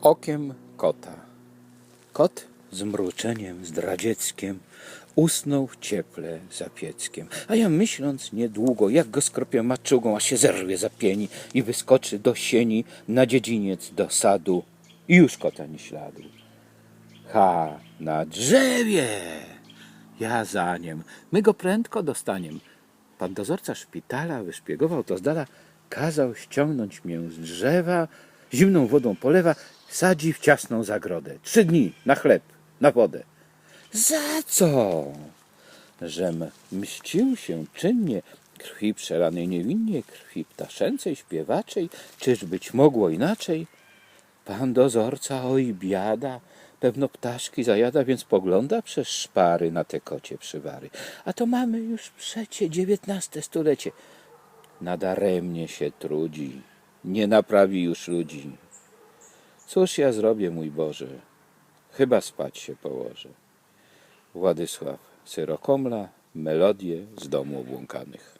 okiem kota. Kot z mruczeniem zdradzieckiem usnął w cieple za pieckiem. A ja myśląc niedługo, jak go skropię maczugą, a się zerwie za pieni i wyskoczy do sieni na dziedziniec do sadu i już kota nie śladu. Ha, na drzewie! Ja za nim. My go prędko dostaniem. Pan dozorca szpitala wyszpiegował to z dala, kazał ściągnąć mię z drzewa, zimną wodą polewa, sadzi w ciasną zagrodę. Trzy dni na chleb, na wodę. Za co? Żem mścił się czynnie, krwi przelanej niewinnie, krwi ptaszęcej, śpiewaczej, czyż być mogło inaczej? Pan dozorca, oj biada, pewno ptaszki zajada, więc pogląda przez szpary na te kocie przywary. A to mamy już przecie dziewiętnaste stulecie. Nadaremnie się trudzi, nie naprawi już ludzi. Cóż ja zrobię, mój Boże? Chyba spać się położę. Władysław Syrokomla, melodie z domu obłąkanych.